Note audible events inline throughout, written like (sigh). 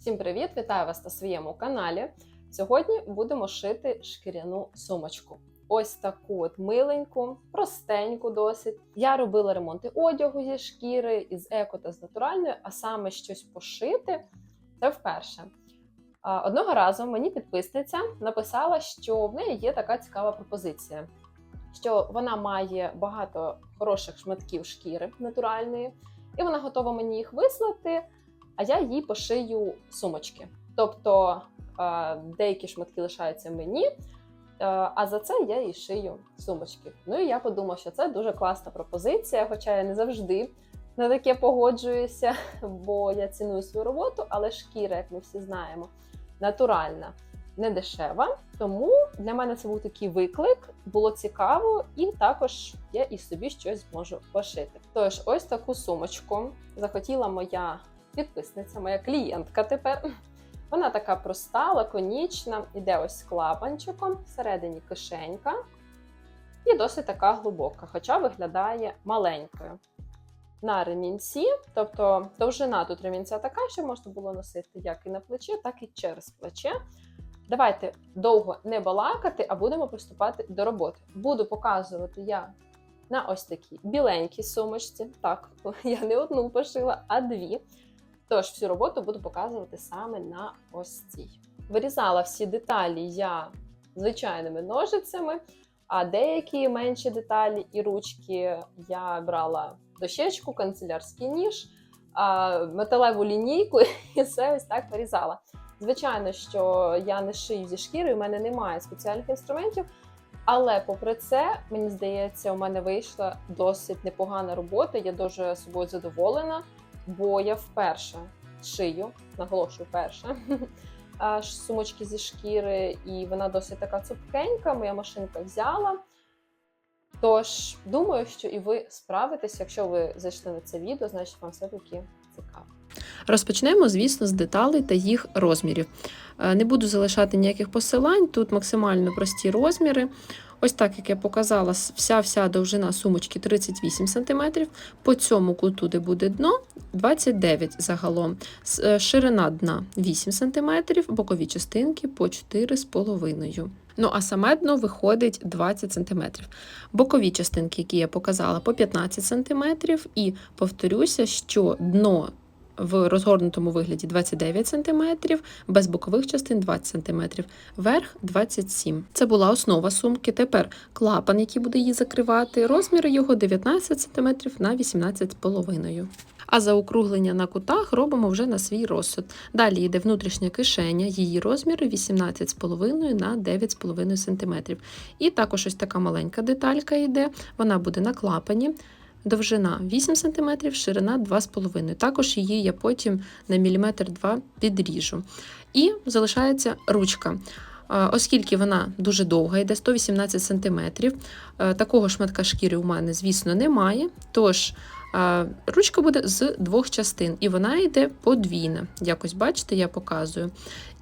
Всім привіт! Вітаю вас на своєму каналі. Сьогодні будемо шити шкіряну сумочку. Ось таку от миленьку, простеньку досить. Я робила ремонти одягу зі шкіри, із еко та з натуральної, а саме щось пошити це вперше. Одного разу мені підписниця написала, що в неї є така цікава пропозиція, що вона має багато хороших шматків шкіри натуральної, і вона готова мені їх вислати а я їй пошию сумочки. Тобто е, деякі шматки лишаються мені, е, а за це я їй шию сумочки. Ну і я подумала, що це дуже класна пропозиція, хоча я не завжди на таке погоджуюся, (laughs) бо я ціную свою роботу, але шкіра, як ми всі знаємо, натуральна. Не дешева, тому для мене це був такий виклик, було цікаво, і також я і собі щось зможу пошити. Тож, ось таку сумочку захотіла моя підписниця, моя клієнтка тепер. Вона така проста, лаконічна, іде ось клапанчиком, всередині кишенька, і досить така глибока, хоча виглядає маленькою. На ремінці, тобто довжина тут ремінця така, що можна було носити як і на плече, так і через плече. Давайте довго не балакати, а будемо приступати до роботи. Буду показувати я на ось такій біленькій сумочці. Так, (laughs) я не одну пошила, а дві. Тож всю роботу буду показувати саме на ось цій. Вирізала всі деталі я звичайними ножицями, а деякі менші деталі і ручки я брала дощечку, канцелярський ніж, металеву лінійку (laughs) і все ось так вирізала. Звичайно, що я не шию зі шкіри, у мене немає спеціальних інструментів. Але попри це, мені здається, у мене вийшла досить непогана робота. Я дуже собою задоволена бо я вперше шию, наголошую вперше, (laughs) аж сумочки зі шкіри, і вона досить така цупкенька, моя машинка взяла. Тож, думаю, що і ви справитесь, якщо ви зайшли на це відео, значить вам все-таки цікаво. Розпочнемо, звісно, з деталей та їх розмірів. Е, Не буду залишати ніяких посилань, тут максимально прості розміри. Ось так, як я показала, вся-вся довжина сумочки 38 см, по цьому куту, де буде дно, 29 загалом, е, ширина дна 8 см, бокові частинки по 4,5 Ну, а саме дно виходить 20 см. Бокові частинки, які я показала, по 15 см, і повторюся, що дно в розгорнутому вигляді 29 см, без бокових частин 20 см, верх 27 Це була основа сумки. Тепер клапан, який буде її закривати, розміри його 19 см на 18,5 а заокруглення на кутах робимо вже на свій розсуд. Далі йде внутрішня кишеня, її розміри 18,5 на 9,5 см. І також ось така маленька деталька йде, вона буде на клапані. Довжина 8 см, ширина 2,5 Також її я потім на міліметр 2 підріжу. І залишається ручка. Оскільки вона дуже довга, йде 118 см, такого шматка шкіри у мене, звісно, немає. Тож ручка буде з двох частин, і вона йде подвійна. Якось бачите, я показую.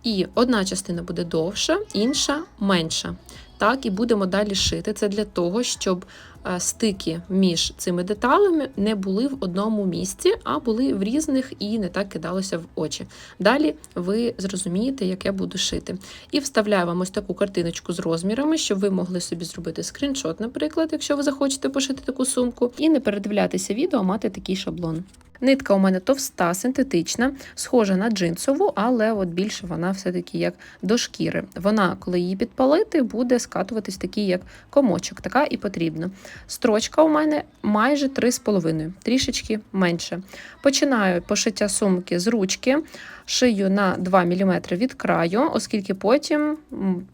І одна частина буде довша, інша менша. Так, і будемо далі шити. Це для того, щоб Е, стики між цими деталями не були в одному місці, а були в різних і не так кидалося в очі. Далі ви зрозумієте, як я буду шити. І вставляю вам ось таку картиночку з розмірами, щоб ви могли собі зробити скріншот, наприклад, якщо ви захочете пошити таку сумку, і не передивлятися відео, а мати такий шаблон. Нитка у мене товста, синтетична, схожа на джинсову, але от більше вона все-таки як до шкіри. Вона, коли її підпалити, буде скатуватись такий, як комочок, така і потрібна. Строчка у мене майже 3,5, трішечки менше. Починаю пошиття сумки з ручки, шию на 2 мм від краю, оскільки потім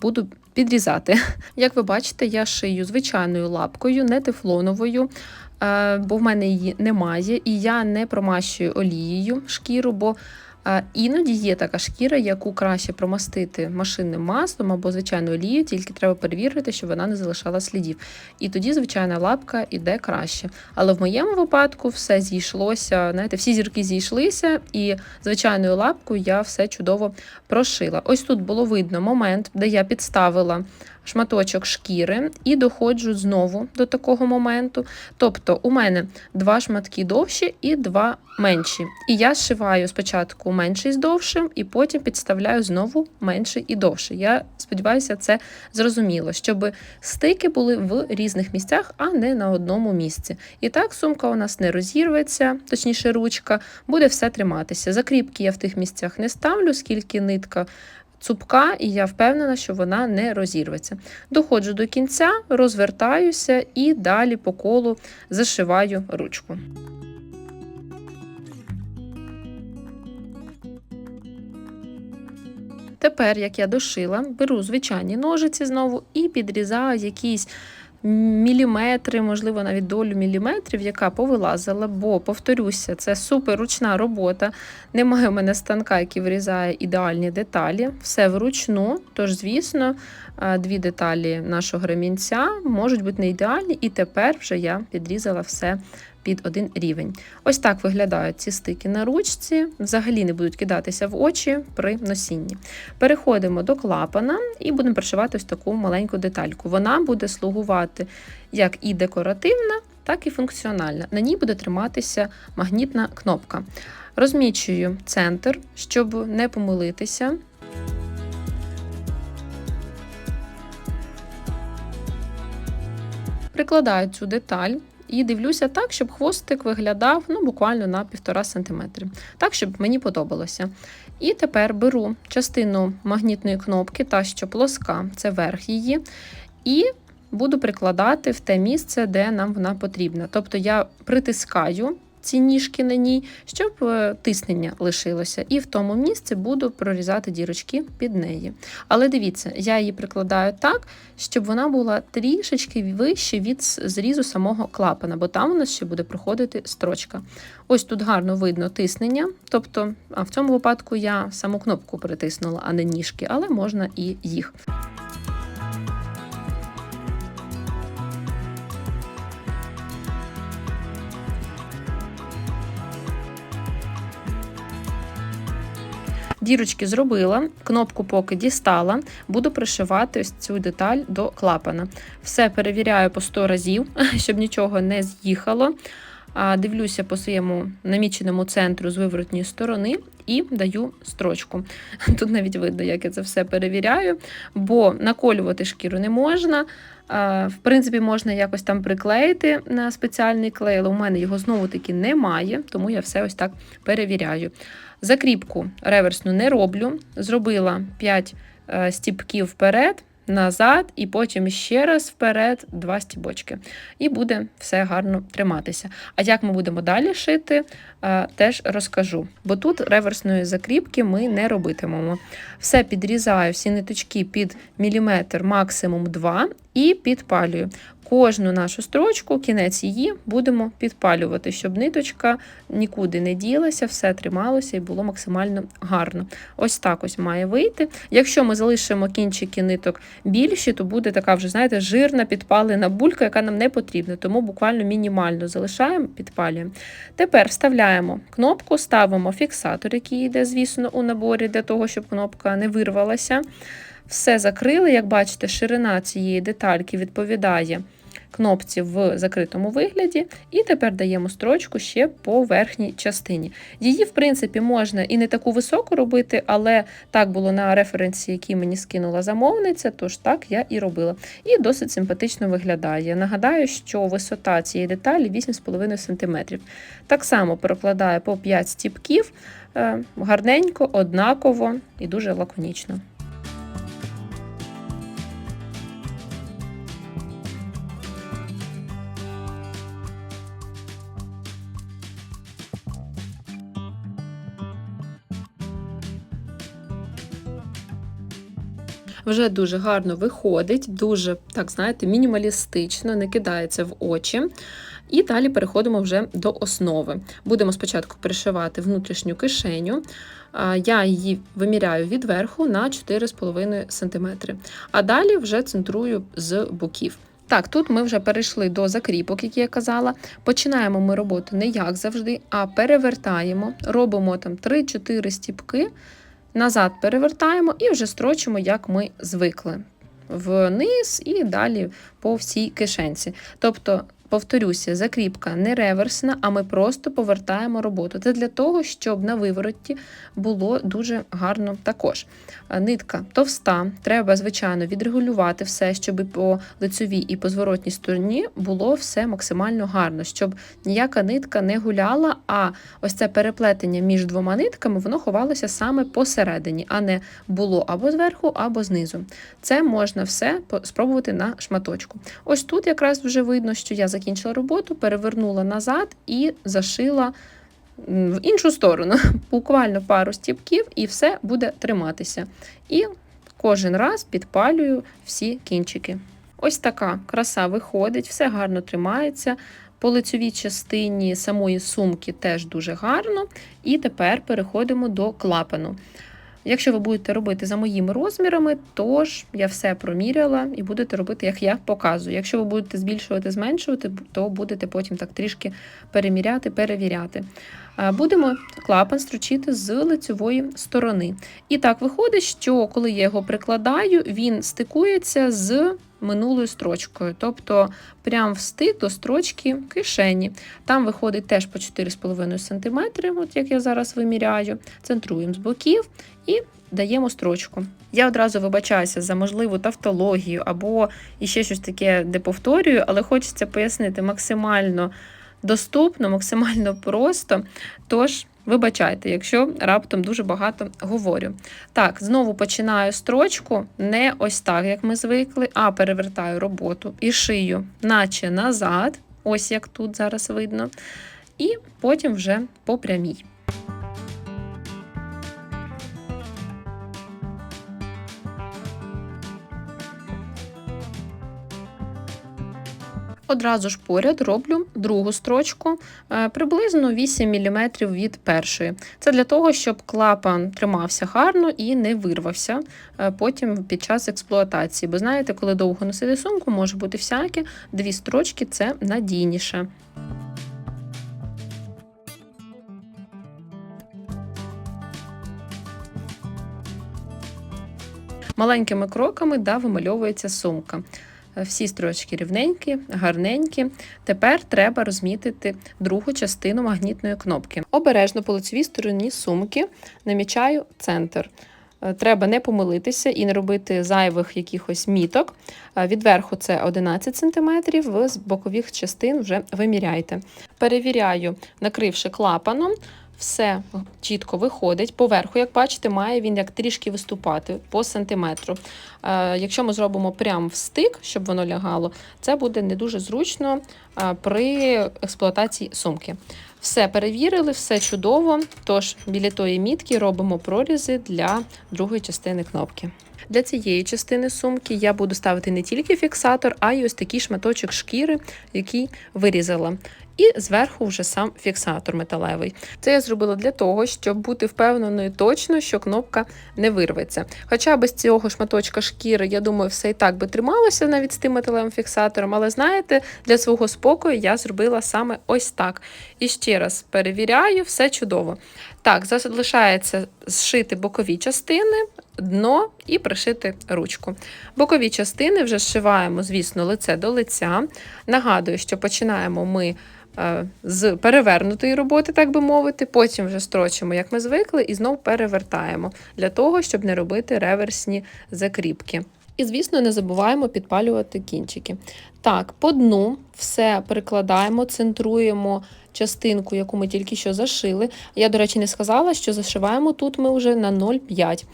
буду підрізати. (laughs) Як ви бачите, я шию звичайною лапкою, не тефлоновою. Е, бо в мене її немає, і я не промащую олією шкіру, бо Іноді є така шкіра, яку краще промастити машинним маслом або звичайною олією, тільки треба перевірити, щоб вона не залишала слідів. І тоді, звичайна лапка йде краще. Але в моєму випадку все зійшлося, знаєте, всі зірки зійшлися, і звичайною лапкою я все чудово прошила. Ось тут було видно момент, де я підставила шматочок шкіри і доходжу знову до такого моменту. Тобто у мене два шматки довші і два менші. І я зшиваю спочатку менший з довшим, і потім підставляю знову менший і довший. Я сподіваюся, це зрозуміло, щоб стики були в різних місцях, а не на одному місці. І так сумка у нас не розірветься, точніше, ручка, буде все триматися. Закріпки я в тих місцях не ставлю, скільки нитка. Цупка, і я впевнена, що вона не розірветься. Доходжу до кінця, розвертаюся і далі по колу зашиваю ручку. Тепер, як я дошила, беру звичайні ножиці знову і підрізаю якісь міліметри, можливо, навіть долю міліметрів, яка повилазила, бо, повторюся, це супер ручна робота. Немає в мене станка, який вирізає ідеальні деталі. Все вручну, тож, звісно, дві деталі нашого ремінця можуть бути не ідеальні, і тепер вже я підрізала все під один рівень. Ось так виглядають ці стики на ручці, взагалі не будуть кидатися в очі при носінні. Переходимо до клапана і будемо пришивати ось таку маленьку детальку. Вона буде слугувати як і декоративна, так і функціональна. На ній буде триматися магнітна кнопка. Розмічую центр, щоб не помилитися. Прикладаю цю деталь і дивлюся так, щоб хвостик виглядав ну, буквально на 1,5 см. Так, щоб мені подобалося. І тепер беру частину магнітної кнопки, та що плоска, це верх її. І буду прикладати в те місце, де нам вона потрібна. Тобто я притискаю ці ніжки на ній, щоб е, тиснення лишилося. І в тому місці буду прорізати дірочки під неї. Але дивіться, я її прикладаю так, щоб вона була трішечки вище від зрізу самого клапана, бо там у нас ще буде проходити строчка. Ось тут гарно видно тиснення, тобто, а в цьому випадку я саму кнопку притиснула, а не ніжки, але можна і їх. Дірочки зробила, кнопку поки дістала, буду пришивати ось цю деталь до клапана. Все перевіряю по 100 разів, (laughs) щоб нічого не з'їхало. Дивлюся по своєму наміченому центру з виворотньої сторони і даю строчку. (laughs) Тут навіть видно, як я це все перевіряю, бо наколювати шкіру не можна. В принципі, можна якось там приклеїти на спеціальний клей, але у мене його знову-таки немає, тому я все ось так перевіряю. Закріпку реверсну не роблю. Зробила 5 е, стіпків вперед, назад, і потім ще раз вперед, два стібочки. І буде все гарно триматися. А як ми будемо далі шити, е, теж розкажу. Бо тут реверсної закріпки ми не робитимемо. Все підрізаю, всі ниточки під міліметр, максимум 2, і підпалюю. Кожну нашу строчку, кінець її будемо підпалювати, щоб ниточка нікуди не ділася, все трималося і було максимально гарно. Ось так ось має вийти. Якщо ми залишимо кінчики ниток більші, то буде така вже, знаєте, жирна підпалена булька, яка нам не потрібна, тому буквально мінімально залишаємо, підпалюємо. Тепер вставляємо кнопку, ставимо фіксатор, який йде, звісно, у наборі для того, щоб кнопка не вирвалася. Все закрили, як бачите, ширина цієї детальки відповідає кнопці в закритому вигляді, і тепер даємо строчку ще по верхній частині. Її, в принципі, можна і не таку високу робити, але так було на референсі, який мені скинула замовниця, тож так я і робила. І досить симпатично виглядає. Нагадаю, що висота цієї деталі 8,5 см. Так само прокладаю по 5 стіпків, е, гарненько, однаково і дуже лаконічно. Вже дуже гарно виходить, дуже, так знаєте, мінімалістично, не кидається в очі. І далі переходимо вже до основи. Будемо спочатку пришивати внутрішню кишеню. Я її виміряю від верху на 4,5 см. А далі вже центрую з боків. Так, тут ми вже перейшли до закріпок, які я казала. Починаємо ми роботу не як завжди, а перевертаємо, робимо там 3-4 стіпки назад перевертаємо і вже строчимо, як ми звикли. вниз і далі по всій кишенці. Тобто, повторюся, закріпка не реверсна, а ми просто повертаємо роботу. Це для того, щоб на вивороті було дуже гарно також. Нитка товста, треба, звичайно, відрегулювати все, щоб по лицевій і по зворотній стороні було все максимально гарно, щоб ніяка нитка не гуляла, а ось це переплетення між двома нитками воно ховалося саме посередині, а не було або зверху, або знизу. Це можна все спробувати на шматочку. Ось тут якраз вже видно, що я закінчила роботу, перевернула назад і зашила в іншу сторону. (laughs) Буквально пару стіпків, і все буде триматися. І кожен раз підпалюю всі кінчики. Ось така краса виходить, все гарно тримається. По лицевій частині самої сумки теж дуже гарно. І тепер переходимо до клапану. Якщо ви будете робити за моїми розмірами, то ж я все проміряла і будете робити, як я показую. Якщо ви будете збільшувати, зменшувати, то будете потім так трішки переміряти, перевіряти. Будемо клапан стручити з лицевої сторони. І так виходить, що коли я його прикладаю, він стикується з минулою строчкою, тобто прям встик до строчки кишені. Там виходить теж по 4,5 см, от як я зараз виміряю, центруємо з боків і даємо строчку. Я одразу вибачаюся за можливу тавтологію або іще щось таке, де повторюю, але хочеться пояснити максимально доступно, максимально просто. Тож, вибачайте, якщо раптом дуже багато говорю. Так, знову починаю строчку не ось так, як ми звикли, а перевертаю роботу і шию, наче назад, ось як тут зараз видно, і потім вже по прямій. Одразу ж поряд роблю другу строчку е, приблизно 8 мм від першої. Це для того, щоб клапан тримався гарно і не вирвався е, потім під час експлуатації. Бо знаєте, коли довго носити сумку, може бути всяке, дві строчки це надійніше. Маленькими кроками да, вимальовується сумка. Всі строчки рівненькі, гарненькі. Тепер треба розмітити другу частину магнітної кнопки. Обережно по лицевій стороні сумки намічаю центр. Е, Треба не помилитися і не робити зайвих якихось міток. Е, Відверху це 11 см, з бокових частин вже виміряйте. Перевіряю, накривши клапаном, все чітко виходить. Поверху, як бачите, має він як трішки виступати по сантиметру. Е, Якщо ми зробимо прям в стик, щоб воно лягало, це буде не дуже зручно е, при експлуатації сумки. Все перевірили, все чудово. Тож біля тої мітки робимо прорізи для другої частини кнопки. Для цієї частини сумки я буду ставити не тільки фіксатор, а й ось такий шматочок шкіри, який вирізала. І зверху вже сам фіксатор металевий. Це я зробила для того, щоб бути впевненою точно, що кнопка не вирветься. Хоча без цього шматочка шкіри, я думаю, все і так би трималося навіть з тим металевим фіксатором. Але знаєте, для свого спокою я зробила саме ось так. І ще раз перевіряю, все чудово. Так, залишається зшити бокові частини, дно і пришити ручку. Бокові частини вже зшиваємо, звісно, лице до лиця. Нагадую, що починаємо ми з перевернутої роботи, так би мовити, потім вже строчимо, як ми звикли, і знов перевертаємо для того, щоб не робити реверсні закріпки. І, звісно, не забуваємо підпалювати кінчики. Так, по дну все прикладаємо, центруємо частинку, яку ми тільки що зашили. Я, до речі, не сказала, що зашиваємо тут ми вже на 0,5.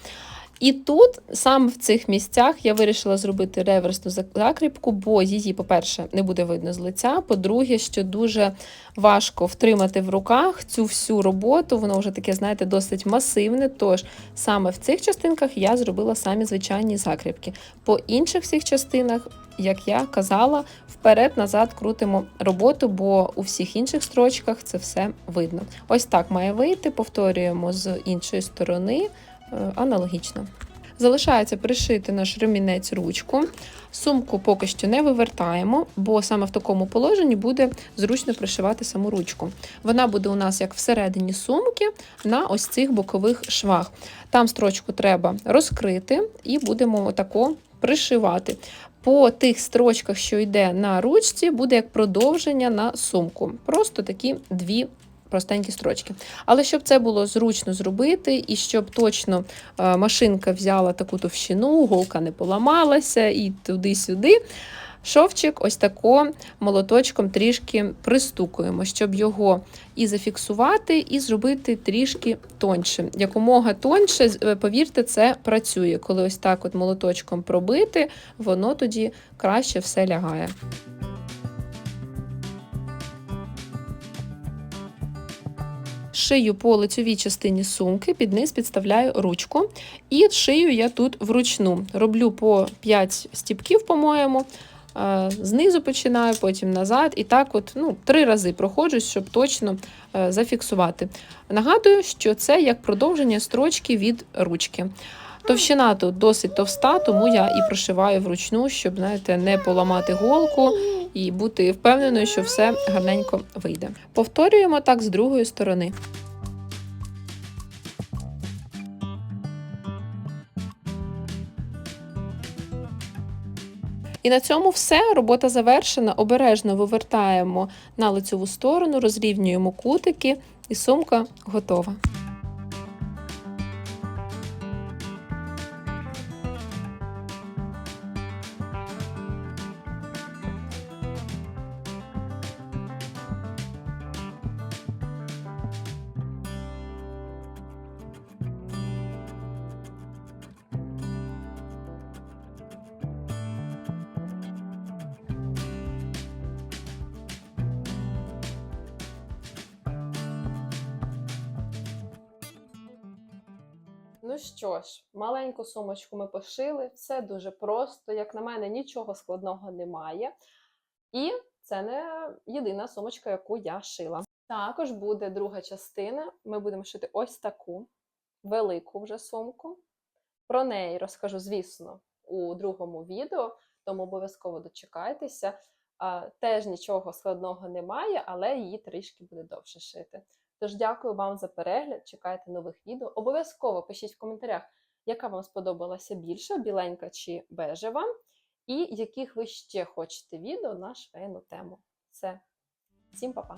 І тут, саме в цих місцях, я вирішила зробити реверсну закріпку, бо її, по-перше, не буде видно з лиця. По-друге, що дуже важко втримати в руках цю всю роботу, воно вже таке, знаєте, досить масивне. Тож саме в цих частинках я зробила самі звичайні закріпки. По інших всіх частинах, як я казала, вперед-назад крутимо роботу, бо у всіх інших строчках це все видно. Ось так має вийти, повторюємо з іншої сторони аналогічно. Залишається пришити наш ремінець ручку. Сумку поки що не вивертаємо, бо саме в такому положенні буде зручно пришивати саму ручку. Вона буде у нас як всередині сумки на ось цих бокових швах. Там строчку треба розкрити і будемо отако пришивати. По тих строчках, що йде на ручці, буде як продовження на сумку. Просто такі дві простенькі строчки. Але щоб це було зручно зробити, і щоб точно е, машинка взяла таку товщину, голка не поламалася і туди-сюди. Шовчик ось тако молоточком трішки пристукуємо, щоб його і зафіксувати, і зробити трішки тоньше. Якомога тоньше, е, повірте, це працює. Коли ось так от молоточком пробити, воно тоді краще все лягає. Шию по лицьовій частині сумки, під низ підставляю ручку. І шию я тут вручну. Роблю по 5 стіпків, по-моєму. Е, Знизу починаю, потім назад. І так, от ну, три рази проходжусь, щоб точно е, зафіксувати. Нагадую, що це як продовження строчки від ручки. Товщина тут досить товста, тому я і прошиваю вручну, щоб знаєте, не поламати голку і бути впевненою, що все гарненько вийде. Повторюємо так з другої сторони. На цьому все. Робота завершена. Обережно вивертаємо на лицеву сторону, розрівнюємо кутики, і сумка готова. Ну що ж, маленьку сумочку ми пошили, все дуже просто. Як на мене, нічого складного немає. І це не єдина сумочка, яку я шила. Також буде друга частина. Ми будемо шити ось таку велику вже сумку. Про неї розкажу, звісно, у другому відео, тому обов'язково дочекайтеся. Теж нічого складного немає, але її трішки буде довше шити. Тож дякую вам за перегляд. Чекайте нових відео. Обов'язково пишіть в коментарях, яка вам сподобалася більше, біленька чи бежева, і яких ви ще хочете відео на швейну тему. Все, всім па-па!